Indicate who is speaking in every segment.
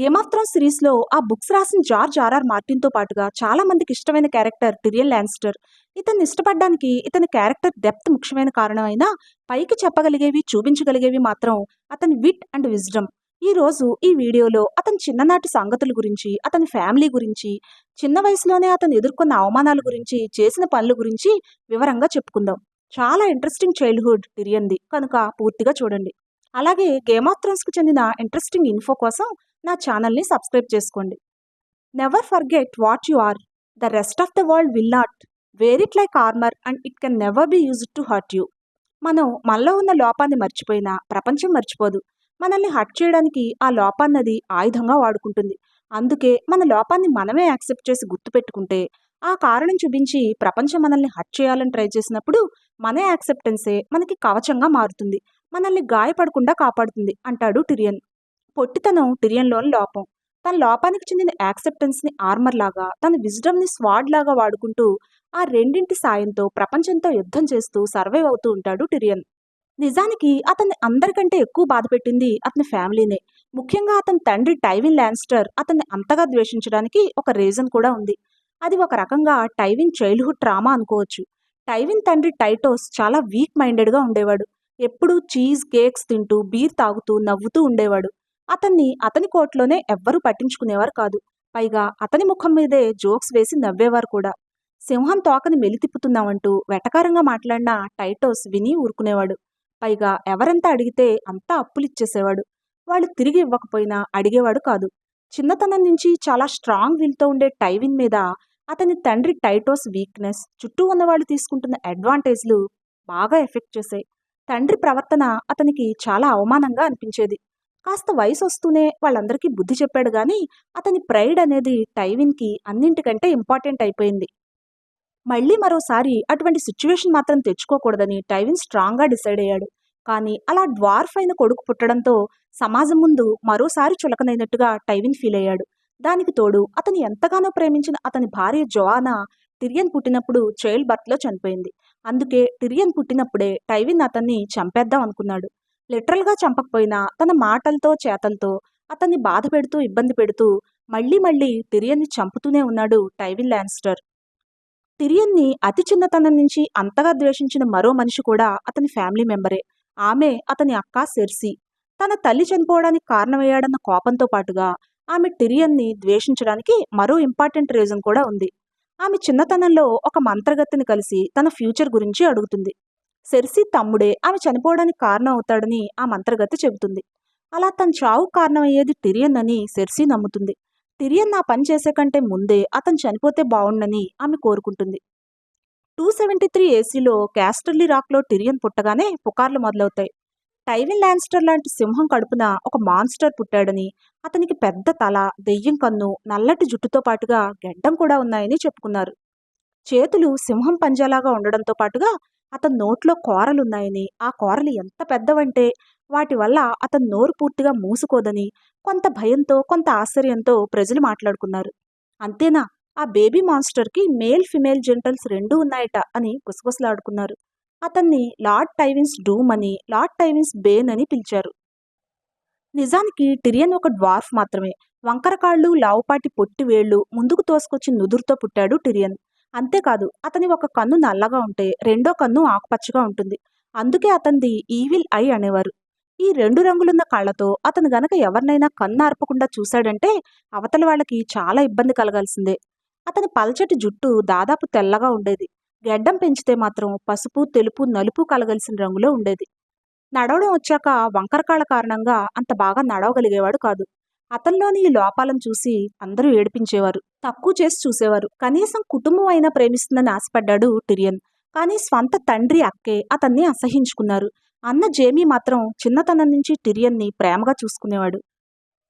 Speaker 1: Game of Thrones సిరీస్లో ఆ books రాసిన జార్జ్ ఆర్ఆర్ మార్టిన్తో పాటుగా చాలా మందికి ఇష్టమైన క్యారెక్టర్ టిరియల్ ల్యాన్స్టర్ ఇతన్ని ఇష్టపడడానికి ఇతని క్యారెక్టర్ డెప్త్ ముఖ్యమైన కారణమైన పైకి చెప్పగలిగేవి చూపించగలిగేవి మాత్రం అతని విట్ అండ్ విజ్డమ్. ఈ రోజు ఈ వీడియోలో అతని చిన్ననాటి సంగతుల గురించి అతని ఫ్యామిలీ గురించి చిన్న వయసులోనే అతను ఎదుర్కొన్న అవమానాల గురించి చేసిన పనుల గురించి వివరంగా చెప్పుకుందాం. చాలా ఇంట్రెస్టింగ్ చైల్డ్హుడ్ టిరియన్ది. కనుక పూర్తిగా చూడండి. అలాగే గేమ్ ఆఫ్ థ్రోన్స్కి చెందిన ఇంట్రెస్టింగ్ ఇన్ఫో కోసం నా ఛానల్ని సబ్స్క్రైబ్ చేసుకోండి. Never forget what you are the rest of the world will not wear it like armour and it can never be used to hurt you మనం మనలో ఉన్న లోపాన్ని మర్చిపోయినా ప్రపంచం మర్చిపోదు. మనల్ని హర్ట్ చేయడానికి ఆ లోపాన్నది ఆయుధంగా వాడుకుంటుంది. అందుకే మన లోపాన్ని మనమే యాక్సెప్ట్ చేసి గుర్తుపెట్టుకుంటే ఆ కారణం చూపించి ప్రపంచం మనల్ని హర్ట్ చేయాలని ట్రై చేసినప్పుడు మన యాక్సెప్టెన్సే మనకి కవచంగా మారుతుంది. మనల్ని గాయపడకుండా కాపాడుతుంది అంటాడు టిరియన్. పొట్టితనం టిరియన్లోని లోపం. తన లోపానికి చెందిన యాక్సెప్టెన్స్ని ఆర్మర్ లాగా తన విజ్డమ్ని స్వాడ్ లాగా వాడుకుంటూ ఆ రెండింటి సాయంతో ప్రపంచంతో యుద్ధం చేస్తూ సర్వైవ్ అవుతూ ఉంటాడు టిరియన్. నిజానికి అతన్ని అందరికంటే ఎక్కువ బాధ పెట్టింది అతని ఫ్యామిలీనే. ముఖ్యంగా అతని తండ్రి టైవిన్ ల్యాన్స్టర్ అతన్ని అంతగా ద్వేషించడానికి ఒక రీజన్ కూడా ఉంది. అది ఒక రకంగా టైవిన్ చైల్డ్హుడ్ ట్రామా అనుకోవచ్చు. టైవిన్ తండ్రి టైటోస్ చాలా వీక్ మైండెడ్గా ఉండేవాడు. ఎప్పుడూ చీజ్ కేక్స్ తింటూ బీర్ తాగుతూ నవ్వుతూ ఉండేవాడు. అతన్ని అతని కోట్లోనే ఎవ్వరూ పట్టించుకునేవారు కాదు. పైగా అతని ముఖం మీదే జోక్స్ వేసి నవ్వేవారు కూడా. సింహం తోకని మెలితిప్పుతున్నామంటూ వెటకారంగా మాట్లాడిన టైటోస్ విని ఊరుకునేవాడు. పైగా ఎవరెంత అడిగితే అంతా అప్పులిచ్చేసేవాడు. వాళ్ళు తిరిగి ఇవ్వకపోయినా అడిగేవాడు కాదు. చిన్నతనం నుంచి చాలా స్ట్రాంగ్ విల్తో ఉండే టైవిన్ మీద అతని తండ్రి టైటోస్ వీక్నెస్ చుట్టూ ఉన్నవాళ్ళు తీసుకుంటున్న అడ్వాంటేజ్లు బాగా ఎఫెక్ట్ చేశాయి. తండ్రి ప్రవర్తన అతనికి చాలా అవమానంగా అనిపించేది. కాస్త వయసు వస్తూనే వాళ్ళందరికీ బుద్ధి చెప్పాడు కానీ అతని ప్రైడ్ అనేది టైవిన్కి అన్నింటికంటే ఇంపార్టెంట్ అయిపోయింది. మళ్ళీ మరోసారి అటువంటి సిచ్యువేషన్ మాత్రం తెచ్చుకోకూడదని టైవిన్ స్ట్రాంగ్గా డిసైడ్ అయ్యాడు. కానీ అలా డ్వార్ఫ్ అయిన కొడుకు పుట్టడంతో సమాజం ముందు మరోసారి చులకనైనట్టుగా టైవిన్ ఫీల్ అయ్యాడు. దానికి తోడు అతను ఎంతగానో ప్రేమించిన అతని భార్య జోవానా టిరియన్ పుట్టినప్పుడు చైల్డ్ బర్త్లో చనిపోయింది. అందుకే టిరియన్ పుట్టినప్పుడే టైవిన్ అతన్ని చంపేద్దాం అనుకున్నాడు. లిటరల్గా చంపకపోయినా తన మాటలతో చేతలతో అతన్ని బాధ పెడుతూ ఇబ్బంది పెడుతూ మళ్ళీ మళ్ళీ తిరియన్ని చంపుతూనే ఉన్నాడు టైవిన్ ల్యాన్స్టర్ తిరియన్ని అతి చిన్నతనం నుంచి అంతగా ద్వేషించిన మరో మనిషి కూడా అతని ఫ్యామిలీ మెంబరే. ఆమె అతని అక్క సెర్సి. తన తల్లి చనిపోవడానికి కారణమయ్యాడన్న కోపంతో పాటుగా ఆమె టిరియన్ని ద్వేషించడానికి మరో ఇంపార్టెంట్ రీజన్ కూడా ఉంది. ఆమె చిన్నతనంలో ఒక మంత్రగతిని కలిసి తన ఫ్యూచర్ గురించి అడుగుతుంది. సెర్సీ తమ్ముడే ఆమె చనిపోవడానికి కారణం అవుతాడని ఆ మంత్రగతి చెబుతుంది. అలా తన చావు కారణమయ్యేది టిరియన్ అని సెర్సీ నమ్ముతుంది. టిరియన్ నా పని చేసే కంటే ముందే అతను చనిపోతే బాగుండని ఆమె కోరుకుంటుంది. టూ సెవెంటీ త్రీ ఏసీలో క్యాస్టర్లీ రాక్లో టిరియన్ పుట్టగానే పుకార్లు మొదలవుతాయి. టైవిన్ ల్యాన్స్టర్ లాంటి సింహం కడుపున ఒక మాన్స్టర్ పుట్టాడని అతనికి పెద్ద తల దెయ్యం కన్ను నల్లటి జుట్టుతో పాటుగా గెడ్డం కూడా ఉన్నాయని చెప్పుకున్నారు. చేతులు సింహం పంజాలాగా ఉండడంతో పాటుగా అతని నోట్లో కోరలున్నాయని. ఆ కోరలు ఎంత పెద్దవంటే వాటి వల్ల అతని నోరు పూర్తిగా మూసుకోదని కొంత భయంతో కొంత ఆశ్చర్యంతో ప్రజలు మాట్లాడుకున్నారు. అంతేనా? ఆ బేబీ మాన్స్టర్కి మేల్ ఫిమేల్ జెంటల్స్ రెండూ ఉన్నాయట అని గుసగుసలాడుకున్నారు. అతన్ని లార్డ్ టైవిన్స్ డూమ్ అని లార్డ్ టైవిన్స్ బేన్ అని పిలిచారు. నిజానికి టిరియన్ ఒక డ్వార్ఫ్ మాత్రమే. వంకరకాళ్ళు లావుపాటి పొట్టి వేళ్ళు ముందుకు తోసుకొచ్చి నుదురుతో పుట్టాడు టిరియన్. అంతేకాదు అతని ఒక కన్ను నల్లగా ఉంటే రెండో కన్ను ఆకుపచ్చగా ఉంటుంది. అందుకే అతనిది ఈవిల్ ఐ అనేవారు. ఈ రెండు రంగులున్న కళ్ళతో అతను గనక ఎవరినైనా కన్ను ఆర్పకుండా చూశాడంటే అవతల వాళ్ళకి చాలా ఇబ్బంది కలగాల్సిందే. అతని పల్చటి జుట్టు దాదాపు తెల్లగా ఉండేది. గెడ్డం పెంచితే మాత్రం పసుపు తెలుపు నలుపు కలగలిసిన రంగులో ఉండేది. నడవడం వచ్చాక వంకరకాళ్ళ కారణంగా అంత బాగా నడవగలిగేవాడు కాదు. అతనిలోని ఈ లోపాలను చూసి అందరూ ఏడిపించేవారు. తక్కువ చేసి చూసేవారు. కనీసం కుటుంబం అయినా ప్రేమిస్తుందని ఆశపడ్డాడు టిరియన్. కానీ స్వంత తండ్రి అక్కే అతన్ని అసహించుకున్నారు. అన్న జేమీ మాత్రం చిన్నతనం నుంచి టిరియన్ని ప్రేమగా చూసుకునేవాడు.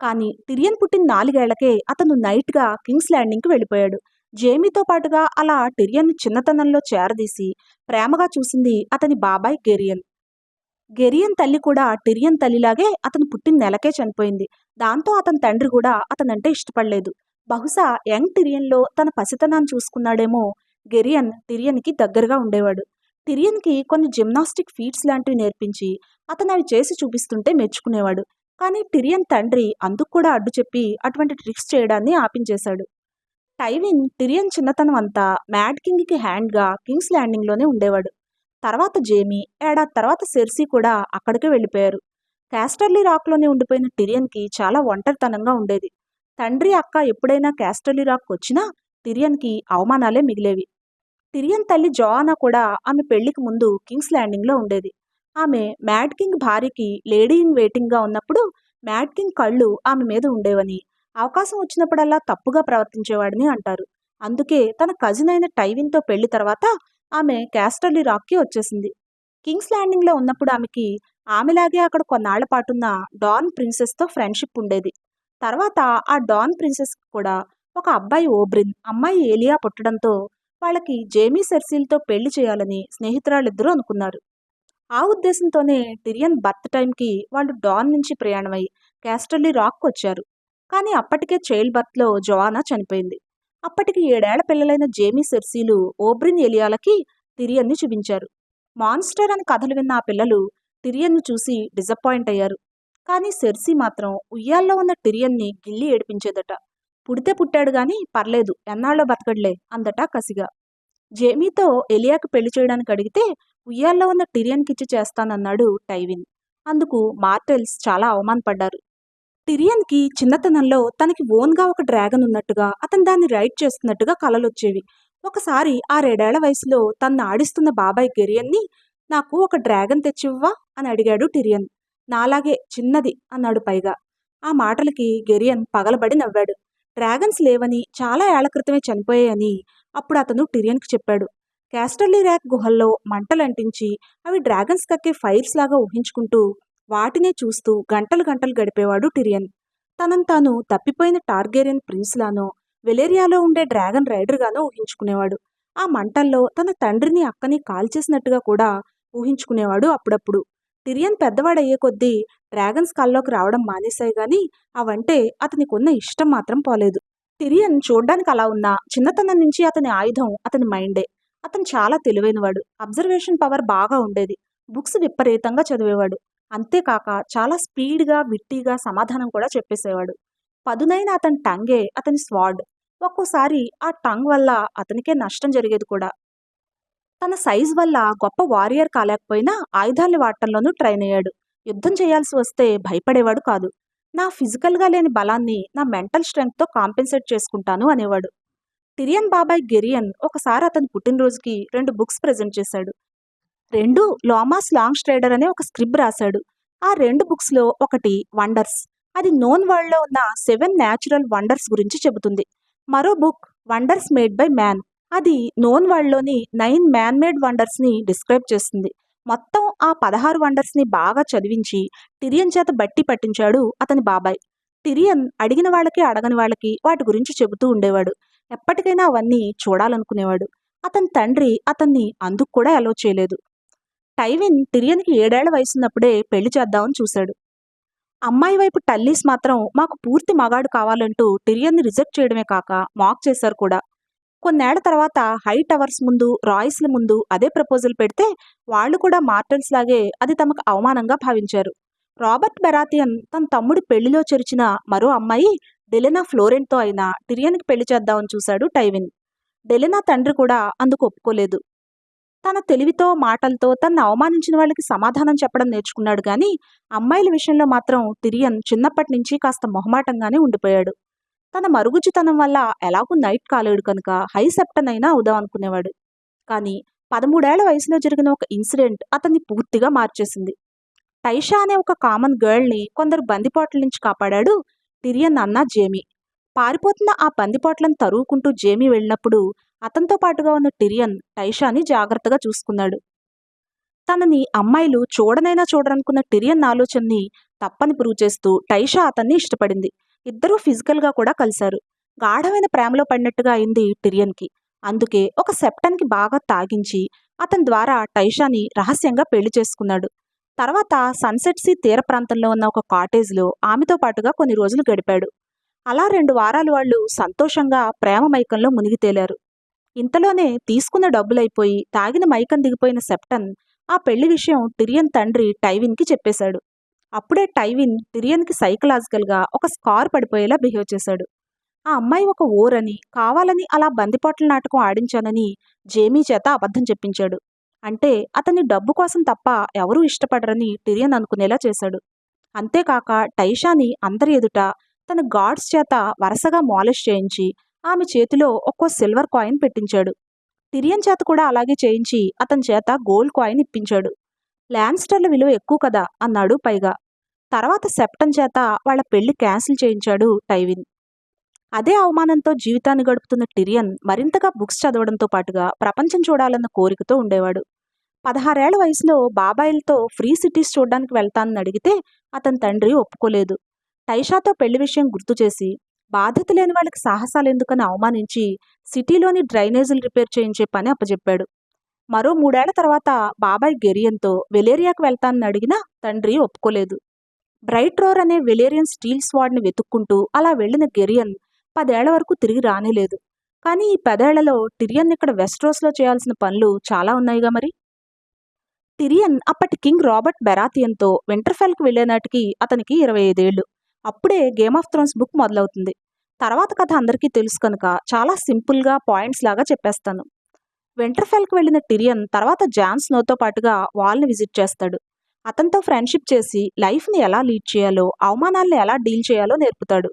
Speaker 1: కానీ టిరియన్ పుట్టిన నాలుగేళ్ళకే అతను నైట్గా కింగ్స్ ల్యాండింగ్కి వెళ్ళిపోయాడు. జేమీతో పాటుగా అలా టిరియన్ చిన్నతనంలో చేరదీసి ప్రేమగా చూసింది అతని బాబాయ్ గెరియన్. గెరియన్ తల్లి కూడా టిరియన్ తల్లిలాగే అతను పుట్టిన నెలకే చనిపోయింది. దాంతో అతని తండ్రి కూడా అతనంటే ఇష్టపడలేదు. బహుశా యంగ్ టిరియన్లో తన పసితనాన్ని చూసుకున్నాడేమో గెరియన్ టిరియన్కి దగ్గరగా ఉండేవాడు. టిరియన్కి కొన్ని జిమ్నాస్టిక్ ఫీట్స్ లాంటివి నేర్పించి అతను అవి చేసి చూపిస్తుంటే మెచ్చుకునేవాడు. కానీ టిరియన్ తండ్రి అందుకు కూడా అడ్డు చెప్పి అటువంటి ట్రిక్స్ చేయడాన్ని ఆపించేశాడు. టైవిన్ టిరియన్ చిన్నతనం అంతా మ్యాడ్ కింగ్కి హ్యాండ్గా కింగ్స్ ల్యాండింగ్లోనే ఉండేవాడు. తర్వాత జేమీ ఏడాది తర్వాత సెర్సీ కూడా అక్కడికి వెళ్ళిపోయారు. క్యాస్టర్లీ రాక్లోనే ఉండిపోయిన టిరియన్కి చాలా ఒంటరితనంగా ఉండేది. తండ్రి అక్క ఎప్పుడైనా క్యాస్టర్లీ రాక్ వచ్చినా టిరియన్కి అవమానాలే మిగిలేవి. టిరియన్ తల్లి జోఆనా కూడా ఆమె పెళ్ళికి ముందు కింగ్స్ ల్యాండింగ్లో ఉండేది. ఆమె మ్యాడ్ కింగ్ భార్యకి లేడీ ఇన్ వెయిటింగ్గా ఉన్నప్పుడు మ్యాడ్ కింగ్ కళ్ళు ఆమె మీద ఉండేవని అవకాశం వచ్చినప్పుడల్లా తప్పుగా ప్రవర్తించేవాడిని అంటారు. అందుకే తన కజిన్ అయిన టైవిన్తో పెళ్ళి తర్వాత ఆమె క్యాస్టర్లీ రాక్కి వచ్చేసింది. కింగ్స్ ల్యాండింగ్లో ఉన్నప్పుడు ఆమెకి ఆమెలాగే అక్కడ కొన్నాళ్ళ పాటున్న డాన్ ప్రిన్సెస్తో ఫ్రెండ్షిప్ ఉండేది. తర్వాత ఆ డాన్ ప్రిన్సెస్ కూడా ఒక అబ్బాయి ఓబ్రిన్ అమ్మాయి ఏలియా పుట్టడంతో వాళ్ళకి జేమీ సెర్సీల్తో పెళ్ళి చేయాలని స్నేహితురాళ్ళిద్దరూ అనుకున్నారు. ఆ ఉద్దేశంతోనే టిరియన్ బర్త్ టైంకి వాళ్ళు డాన్ నుంచి ప్రయాణమై క్యాస్టర్లీ రాక్ వచ్చారు కానీ అప్పటికే చైల్డ్ బర్త్లో జోవానా చనిపోయింది. అప్పటికి ఏడేళ్ళ పిల్లలైన జేమీ సెర్సీలు ఓబ్రిన్ ఎలియాలకి తిరియన్ని చూపించారు. మాన్స్టర్ అని కథలు విన్న ఆ పిల్లలు టిరియన్ను చూసి డిసప్పాయింట్ అయ్యారు. కానీ సెర్సీ మాత్రం ఉయ్యాల్లో ఉన్న టిరియన్ని గిల్లి ఏడిపించేదట. పుడితే పుట్టాడు గాని పర్లేదు ఎన్నాళ్ళో బతకడలే అందట కసిగా. జేమీతో ఎలియాకి పెళ్ళి చేయడానికి అడిగితే ఉయ్యాల్లో ఉన్న టిరియన్కిచ్చి చేస్తానన్నాడు టైవిన్. అందుకు మార్టెల్స్ చాలా అవమానపడ్డారు. టిరియన్కి చిన్నతనంలో తనకి ఓన్గా ఒక డ్రాగన్ ఉన్నట్టుగా అతను దాన్ని రైడ్ చేస్తున్నట్టుగా కలలొచ్చేవి. ఒకసారి ఆరేడేళ్ళ వయసులో తన్ను ఆడిస్తున్న బాబాయ్ గెరియన్ని నాకు ఒక డ్రాగన్ తెచ్చివ్వా? అని అడిగాడు టిరియన్ నాలాగే చిన్నది అన్నాడు పైగా. ఆ మాటలకి గెరియన్ పగలబడి నవ్వాడు. డ్రాగన్స్ లేవని చాలా ఏళ్ళ క్రితమే చనిపోయాయని అప్పుడు అతను టిరియన్కి చెప్పాడు. క్యాస్టర్లీ ర్యాక్ గుహల్లో మంటలంటించి అవి డ్రాగన్స్ కక్కే ఫైర్స్ లాగా ఊహించుకుంటూ వాటినే చూస్తూ గంటలు గంటలు గడిపేవాడు టిరియన్. తనను తాను తప్పిపోయిన టార్గేరియన్ ప్రిన్స్లానో వెలేరియాలో ఉండే డ్రాగన్ రైడర్గానో ఊహించుకునేవాడు. ఆ మంటల్లో తన తండ్రిని అక్కని కాల్చేసినట్టుగా కూడా ఊహించుకునేవాడు అప్పుడప్పుడు. టిరియన్ పెద్దవాడయ్యే కొద్దీ డ్రాగన్స్ కల్లోకి రావడం మానేశాయి గాని అవంటే అతనికి ఉన్న ఇష్టం మాత్రం పోలేదు. టిరియన్ చూడ్డానికి అలా ఉన్నా చిన్నతనం నుంచి అతని ఆయుధం అతని మైండే. అతను చాలా తెలివైనవాడు. అబ్జర్వేషన్ పవర్ బాగా ఉండేది. బుక్స్ విపరీతంగా చదివేవాడు. అంతేకాక చాలా స్పీడ్గా విట్టిగా సమాధానం కూడా చెప్పేసేవాడు. పదునైన అతని టంగే అతని స్వాడ్. ఒక్కోసారి ఆ టంగ్ వల్ల అతనికే నష్టం జరిగేది కూడా. తన సైజ్ వల్ల గొప్ప వారియర్ కాలేకపోయినా ఆయుధాలు వాడటంలోనూ ట్రైన్ అయ్యాడు. యుద్ధం చేయాల్సి వస్తే భయపడేవాడు కాదు. నా ఫిజికల్గా లేని బలాన్ని నా మెంటల్ స్ట్రెంగ్త్తో కాంపెన్సేట్ చేసుకుంటాను అనేవాడు. తిరియన్ బాబాయ్ గెరియన్ ఒకసారి అతని పుట్టినరోజుకి రెండు బుక్స్ ప్రజెంట్ చేశాడు. రెండు లోమాస్ లాంగ్ స్ట్రైడర్ అనే ఒక స్క్రిప్ రాశాడు. ఆ రెండు బుక్స్లో ఒకటి వండర్స్ అది నోన్ వరల్డ్లో ఉన్న సెవెన్ న్యాచురల్ వండర్స్ గురించి చెబుతుంది. మరో book Wonders Made by Man అది నోన్ వరల్డ్లోని నైన్ మ్యాన్ మేడ్ వండర్స్ని డిస్క్రైబ్ చేస్తుంది. మొత్తం ఆ పదహారు వండర్స్ని బాగా చదివించి టిరియన్ చేత బట్టి పట్టించాడు అతని బాబాయ్. టిరియన్ అడిగిన వాళ్ళకి అడగని వాళ్ళకి వాటి గురించి చెబుతూ ఉండేవాడు. ఎప్పటికైనా అవన్నీ చూడాలనుకునేవాడు. అతని తండ్రి అతన్ని అందుకు కూడా అలో చేయలేదు. టైవిన్ టిరియన్కి ఏడేళ్ళ వయసున్నప్పుడే పెళ్ళి చేద్దామని చూశాడు. అమ్మాయి వైపు టల్లీస్ మాత్రం మాకు పూర్తి మగాడు కావాలంటూ టిరియన్ని రిజెక్ట్ చేయడమే కాక మాక్ చేశారు కూడా. కొన్నేళ్ళ తర్వాత హై టవర్స్ ముందు రాయిస్ల ముందు అదే ప్రపోజల్ పెడితే వాళ్ళు కూడా మార్టల్స్ లాగే అది తమకు అవమానంగా భావించారు. రాబర్ట్ బెరాతియన్ తన తమ్ముడి పెళ్ళిలో చేర్చిన మరో అమ్మాయి డెలినా ఫ్లోరెంట్తో అయినా టిరియన్కి పెళ్ళి చేద్దామని చూశాడు టైవిన్. డెలినా తండ్రి కూడా అందుకు ఒప్పుకోలేదు. తన తెలివితో మాటలతో తనను అవమానించిన వాళ్ళకి సమాధానం చెప్పడం నేర్చుకున్నాడు కానీ అమ్మాయిల విషయంలో మాత్రం తిరియన్ చిన్నప్పటి నుంచి కాస్త మొహమాటంగానే ఉండిపోయాడు. తన మరుగుజ్జుతనం వల్ల ఎలాగూ నైట్ కాలేడు కనుక హై సెప్టన్ అయినా అవుదాం అనుకునేవాడు. కానీ పదమూడేళ్ళ వయసులో జరిగిన ఒక ఇన్సిడెంట్ అతన్ని పూర్తిగా మార్చేసింది. టైషా అనే ఒక కామన్ గర్ల్ని కొందరు బందిపోట్ల నుంచి కాపాడాడు టిరియన్ అన్న జేమీ. పారిపోతున్న ఆ బందిపోట్లను తరువుకుంటూ జేమీ వెళ్ళినప్పుడు అతనితో పాటుగా ఉన్న టిరియన్ టైషాని జాగ్రత్తగా చూసుకున్నాడు. తనని అమ్మాయిలు చూడనైనా చూడరనుకున్న టిరియన్ ఆలోచనని తప్పని ప్రూవ్ చేస్తూ టైషా అతన్ని ఇష్టపడింది. ఇద్దరూ ఫిజికల్గా కూడా కలిశారు. గాఢమైన ప్రేమలో పడినట్టుగా అయింది టిరియన్కి. అందుకే ఒక సెప్టన్కి బాగా తాగించి అతని ద్వారా టైషాని రహస్యంగా పెళ్ళి చేసుకున్నాడు. తర్వాత సన్సెట్ సీ తీర ప్రాంతంలో ఉన్న ఒక కాటేజ్లో ఆమెతో పాటుగా కొన్ని రోజులు గడిపాడు. అలా రెండు వారాలు వాళ్ళు సంతోషంగా ప్రేమ మైకంలో మునిగి తేలారు. ఇంతలోనే తీసుకున్న డబ్బులైపోయి తాగిన మైకం దిగిపోయిన సెప్టన్ ఆ పెళ్ళి విషయం టిరియన్ తండ్రి టైవిన్కి చెప్పేశాడు. అప్పుడే టైవిన్ టిరియన్కి సైకలాజికల్గా ఒక స్కార్ పడిపోయేలా బిహేవ్ చేశాడు. ఆ అమ్మాయి ఒక ఓరని కావాలని అలా బందిపోట్ల నాటకం ఆడించానని జేమీ చేత అబద్ధం చెప్పించాడు. అంటే అతన్ని డబ్బు కోసం తప్ప ఎవరూ ఇష్టపడరని టిరియన్ అనుకునేలా చేశాడు. అంతేకాక టైషాని అందరి ఎదుట తన గాడ్స్ చేత వరుసగా మాలిష్ చేయించి ఆమె చేతిలో ఒక్కో సిల్వర్ కాయిన్ పెట్టించాడు. టిరియన్ చేత కూడా అలాగే చేయించి అతని చేత గోల్డ్ కాయిన్ ఇప్పించాడు. ల్యాన్స్టర్ల విలువ ఎక్కువ కదా అన్నాడు పైగా. తర్వాత సెప్టన్ చేత వాళ్ళ పెళ్ళి క్యాన్సిల్ చేయించాడు టైవిన్. అదే అవమానంతో జీవితాన్ని గడుపుతున్న టిరియన్ మరింతగా బుక్స్ చదవడంతో పాటుగా ప్రపంచం చూడాలన్న కోరికతో ఉండేవాడు. పదహారేళ్ళ వయసులో బాబాయిలతో ఫ్రీ సిటీస్ చూడడానికి వెళ్తానని అడిగితే అతని తండ్రి ఒప్పుకోలేదు. టైషాతో పెళ్ళి విషయం గుర్తు చేసి బాధ్యత లేని వాళ్ళకి సాహసాలు ఎందుకని అవమానించి సిటీలోని డ్రైనేజీలు రిపేర్ చేయించే పని అప్పజెప్పాడు. మరో మూడేళ్ళ తర్వాత బాబాయ్ గెరియన్తో వెలేరియాకు వెళ్తానని అడిగినా తండ్రి ఒప్పుకోలేదు. బ్రైట్ రోర్ అనే వెలేరియన్ స్టీల్ స్వాడ్ని వెతుక్కుంటూ అలా వెళ్ళిన గెరియన్ పదేళ్ళ వరకు తిరిగి రానేలేదు. కానీ ఈ పదేళ్ళలో టిరియన్ ఇక్కడ వెస్ట్రోస్లో చేయాల్సిన పనులు చాలా ఉన్నాయిగా మరి? టిరియన్ అప్పటి కింగ్ రాబర్ట్ బెరాతియన్తో వింటర్ఫెల్కి వెళ్ళే నాటికి అతనికి ఇరవై ఐదేళ్ళు. అప్పుడే గేమ్ ఆఫ్ థ్రోన్స్ బుక్ మొదలవుతుంది. తర్వాత కథ అందరికీ తెలుసు కనుక చాలా సింపుల్గా పాయింట్స్ లాగా చెప్పేస్తాను. వెంటర్ఫెల్కి వెళ్ళిన టిరియన్ తర్వాత జాన్ స్నోతో పాటుగా వాల్ని విజిట్ చేస్తాడు. అతనితో ఫ్రెండ్షిప్ చేసి లైఫ్ని ఎలా లీడ్ చేయాలో అవమానాల్ని ఎలా డీల్ చేయాలో నేర్పుతాడు.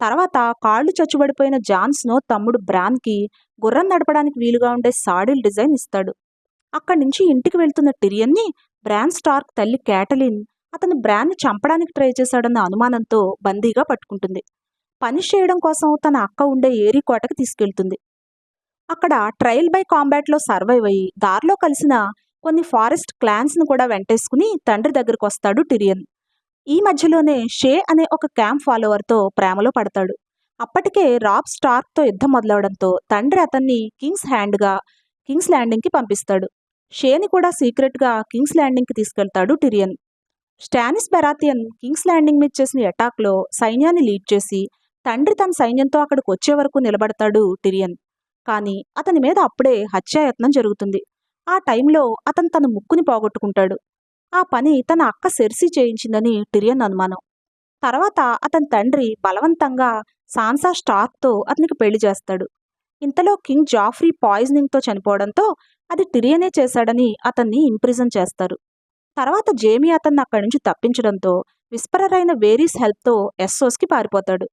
Speaker 1: తర్వాత కాళ్ళు చచ్చుబడిపోయిన జాన్ స్నో తమ్ముడు బ్రాన్కి గుర్రం నడపడానికి వీలుగా ఉండే సాడిల్ డిజైన్ ఇస్తాడు. అక్కడి నుంచి ఇంటికి వెళ్తున్న టిరియన్ని బ్రాన్ స్టార్క్ తల్లి క్యాటలిన్ అతను బ్రాండ్ చంపడానికి ట్రై చేశాడన్న అనుమానంతో బందీగా పట్టుకుంటుంది. పనిష్ చేయడం కోసం తన అక్క ఉండే ఏరీ కోటకు తీసుకెళ్తుంది. అక్కడ ట్రయల్ బై కాంబాట్లో సర్వైవ్ అయ్యి దారిలో కలిసిన కొన్ని ఫారెస్ట్ క్లాన్స్ను కూడా వెంటేసుకుని తండ్రి దగ్గరకు వస్తాడు టిరియన్. ఈ మధ్యలోనే షే అనే ఒక క్యాంప్ ఫాలోవర్తో ప్రేమలో పడతాడు. అప్పటికే రాబ్ స్టార్క్తో యుద్ధం మొదలవడంతో తండ్రి అతన్ని కింగ్స్ హ్యాండ్గా కింగ్స్ ల్యాండింగ్కి పంపిస్తాడు. షేని కూడా సీక్రెట్గా కింగ్స్ ల్యాండింగ్కి తీసుకెళ్తాడు Tyrion. Stannis Baratheon King's Landing మీద చేసిన అటాక్లో సైన్యాన్ని లీడ్ చేసి తండ్రి తన సైన్యంతో అక్కడికి వచ్చే వరకు నిలబడతాడు టిరియన్. కానీ అతని మీద అప్పుడే హత్యాయత్నం జరుగుతుంది. ఆ టైంలో అతను తన ముక్కుని పోగొట్టుకుంటాడు. ఆ పని తన అక్క సెర్సీ చేయించిందని టిరియన్ అనుమానం. తర్వాత అతని తండ్రి బలవంతంగా సాన్సా స్టార్క్తో అతనికి పెళ్ళి చేస్తాడు. ఇంతలో కింగ్ జాఫ్రీ పాయిజనింగ్తో చనిపోవడంతో అది టిరియనే చేశాడని అతన్ని ఇంప్రిజన్ చేస్తారు. తర్వాత జేమీ అతన్ని అక్కడి నుంచి తప్పించడంతో విస్పరర్ అయిన వేరీస్ హెల్ప్తో ఎస్సోస్కి పారిపోతాడు.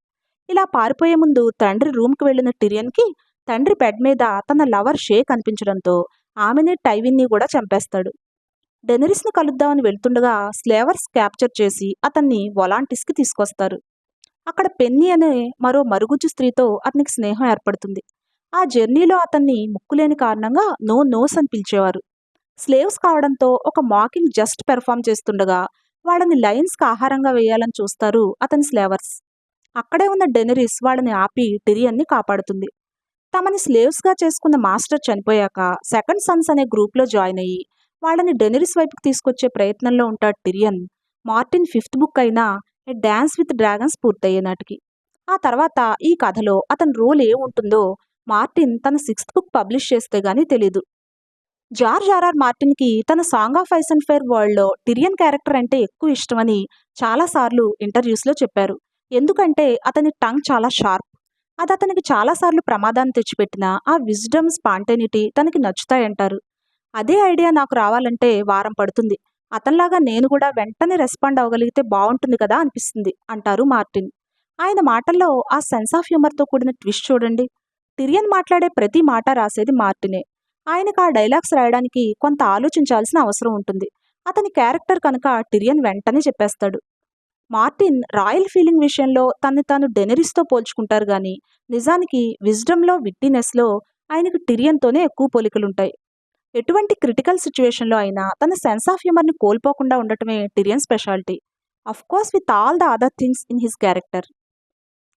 Speaker 1: ఇలా పారిపోయే ముందు తండ్రి రూమ్కి వెళ్ళిన టిరియన్కి తండ్రి బెడ్ మీద తన లవర్ షే కనిపించడంతో ఆమెని టైవిన్ని కూడా చంపేస్తాడు. డెనరిస్ని కలుద్దామని వెళ్తుండగా స్లేవర్స్ క్యాప్చర్ చేసి అతన్ని వొలాంటిస్కి తీసుకొస్తారు. అక్కడ పెన్నీ అనే మరో మరుగుజ్జు స్త్రీతో అతనికి స్నేహం ఏర్పడుతుంది. ఆ జర్నీలో అతన్ని ముక్కులేని కారణంగా నో నోస్ అని పిలిచేవారు. స్లేవ్స్ కావడంతో ఒక మాకింగ్ జస్ట్ పెర్ఫామ్ చేస్తుండగా వాళ్ళని లయన్స్కి ఆహారంగా వేయాలని చూస్తారు అతని స్లేవర్స్. అక్కడే ఉన్న డెనరిస్ వాళ్ళని ఆపి టిరియన్ని కాపాడుతుంది. తమని స్లేవ్స్గా చేసుకున్న మాస్టర్ చనిపోయాక సెకండ్ సన్స్ అనే గ్రూప్లో జాయిన్ అయ్యి వాళ్ళని డెనిరిస్ వైపుకి తీసుకొచ్చే ప్రయత్నంలో ఉంటాడు టిరియన్ మార్టిన్ ఫిఫ్త్ బుక్ అయిన ఏ డ్యాన్స్ విత్ డ్రాగన్స్ పూర్తయ్యే నాటికి. ఆ తర్వాత ఈ కథలో అతని రోల్ ఏముంటుందో మార్టిన్ తన సిక్స్త్ బుక్ పబ్లిష్ చేస్తే గానీ తెలీదు. జార్జ్ ఆర్ఆర్ మార్టిన్కి తన song of ice and fire వరల్డ్లో టిరియన్ క్యారెక్టర్ అంటే ఎక్కువ ఇష్టమని చాలాసార్లు ఇంటర్వ్యూస్లో చెప్పారు. ఎందుకంటే అతని టంగ్ చాలా షార్ప్. అది అతనికి చాలాసార్లు ప్రమాదాన్ని తెచ్చిపెట్టిన ఆ విజ్డమ్ స్పాంటెనిటీ తనకి నచ్చుతాయంటారు. అదే ఐడియా నాకు రావాలంటే వారం పడుతుంది. అతనిలాగా నేను కూడా వెంటనే రెస్పాండ్ అవ్వగలిగితే బాగుంటుంది కదా అనిపిస్తుంది అంటారు మార్టిన్. ఆయన మాటల్లో ఆ సెన్స్ ఆఫ్ హ్యూమర్తో కూడిన ట్విస్ట్ చూడండి. టిరియన్ మాట్లాడే ప్రతి మాట రాసేది మార్టినే. ఆయనకు ఆ డైలాగ్స్ రాయడానికి కొంత ఆలోచించాల్సిన అవసరం ఉంటుంది. అతని క్యారెక్టర్ కనుక టిరియన్ వెంటనే చెప్పేస్తాడు. మార్టిన్ రాయల్ ఫీలింగ్ విషయంలో తన్ని తాను డెనరిస్తో పోల్చుకుంటారు కానీ నిజానికి విజ్డమ్లో విట్టినెస్లో ఆయనకు టిరియన్తోనే ఎక్కువ పోలికలుంటాయి. ఎటువంటి క్రిటికల్ సిచ్యువేషన్లో అయినా తన సెన్స్ ఆఫ్ హ్యూమర్ని కోల్పోకుండా ఉండటమే Tyrion speciality. Of course with all the other things in his character.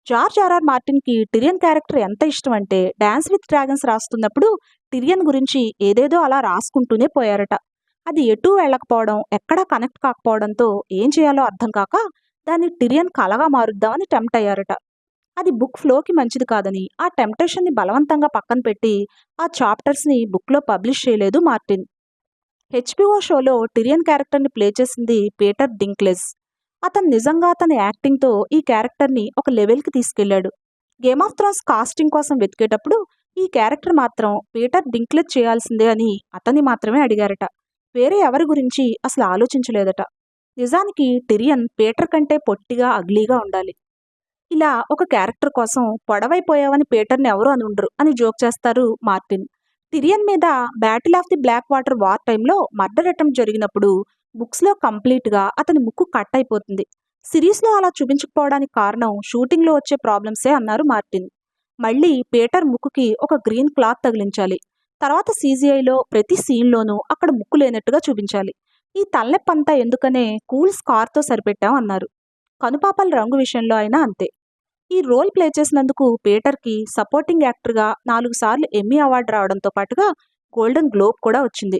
Speaker 1: George RR మార్టిన్కి Tyrion character ఎంత ఇష్టం అంటే డ్యాన్స్ విత్ డ్రాగన్స్ రాస్తున్నప్పుడు టిరియన్ గురించి ఏదేదో అలా రాసుకుంటూనే పోయారట. అది ఎటూ వెళ్ళకపోవడం ఎక్కడా కనెక్ట్ కాకపోవడంతో ఏం చేయాలో అర్థం కాక దాన్ని టిరియన్ కలగా మారుద్దామని టెంప్ట్ అయ్యారట. అది బుక్ ఫ్లోకి మంచిది కాదని ఆ టెంప్టేషన్ని బలవంతంగా పక్కన పెట్టి ఆ చాప్టర్స్ని బుక్లో పబ్లిష్ చేయలేదు మార్టిన్. హెచ్పిఓ షోలో టిరియన్ క్యారెక్టర్ని ప్లే చేసింది పీటర్ డింక్లెస్. అతను నిజంగా తన యాక్టింగ్తో ఈ క్యారెక్టర్ని ఒక లెవెల్కి తీసుకెళ్ళాడు గేమ్ ఆఫ్ థ్రోన్స్ కాస్టింగ్ కోసం వెతికేటప్పుడు ఈ క్యారెక్టర్ మాత్రం పీటర్ డింక్లెజ్ చేయాల్సిందే అని అతన్ని మాత్రమే అడిగారట. వేరే ఎవరి గురించి అసలు ఆలోచించలేదట. నిజానికి టిరియన్ పీటర్ కంటే పొట్టిగా అగ్లీగా ఉండాలి. ఇలా ఒక క్యారెక్టర్ కోసం పొడవైపోయావని పీటర్ని ఎవరు అని ఉండరు అని జోక్ చేస్తారు మార్టిన్. టిరియన్ మీద battle of the Black Water war టైంలో మర్డర్ అటెంప్ట్ జరిగినప్పుడు బుక్స్లో కంప్లీట్గా అతని ముక్కు కట్ అయిపోతుంది. సిరీస్లో అలా చూపించకపోవడానికి కారణం షూటింగ్లో వచ్చే ప్రాబ్లమ్సే అన్నారు మార్టిన్. మళ్ళీ పీటర్ ముక్కుకి ఒక గ్రీన్ క్లాత్ తగిలించాలి. తర్వాత సీజీఐలో ప్రతి సీన్లోనూ అక్కడ ముక్కు లేనట్టుగా చూపించాలి. ఈ తలనొప్పంతా ఎందుకనే కూల్ స్కార్తో సరిపెట్టాం అన్నారు. కనుపాపల రంగు విషయంలో అయినా అంతే. ఈ రోల్ ప్లే చేసినందుకు పీటర్కి సపోర్టింగ్ యాక్టర్గా నాలుగు సార్లు ఎమ్మీ అవార్డు రావడంతో పాటుగా గోల్డెన్ గ్లోబ్ కూడా వచ్చింది.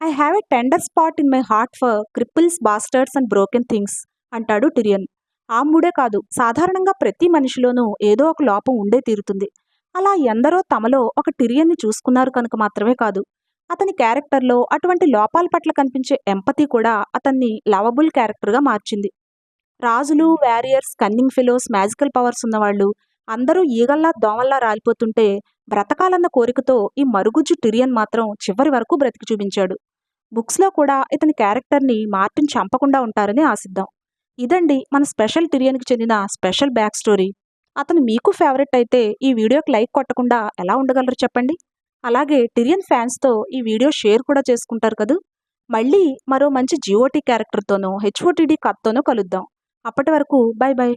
Speaker 1: I have a tender spot in my heart for cripples bastards and broken things అంటాడు టిరియన్. ఆ మూడే కాదు సాధారణంగా ప్రతి మనిషిలోనూ ఏదో ఒక లోపం ఉండే తీరుతుంది. అలా ఎందరో తమలో ఒక టిరియన్ని చూసుకున్నారు కనుక మాత్రమే కాదు. అతని క్యారెక్టర్లో అటువంటి లోపాల పట్ల కనిపించే ఎంపతి కూడా అతన్ని లవబుల్ క్యారెక్టర్గా మార్చింది. రాజులు warriors cunning fellows magical powers ఉన్నవాళ్ళు అందరూ ఈగల్లా దోమల్లా రాలిపోతుంటే బ్రతకాలన్న కోరికతో ఈ మరుగుజ్జు టిరియన్ మాత్రం చివరి వరకు బ్రతికి చూపించాడు. బుక్స్లో కూడా ఇతని క్యారెక్టర్ని మార్టిన్ చంపకుండా ఉంటారని ఆశిద్దాం. ఇదండి మన స్పెషల్ టిరియన్కి చెందిన స్పెషల్ బ్యాక్ స్టోరీ. అతను మీకు ఫేవరెట్ అయితే ఈ వీడియోకి లైక్ కొట్టకుండా ఎలా ఉండగలరు చెప్పండి? అలాగే టిరియన్ ఫ్యాన్స్తో ఈ వీడియో షేర్ కూడా చేసుకుంటారు కదూ? మళ్ళీ మరో మంచి జియోటీ క్యారెక్టర్తోనో హెచ్ఓటీడీ కత్తోనో కలుద్దాం. అప్పటి వరకు బై బై.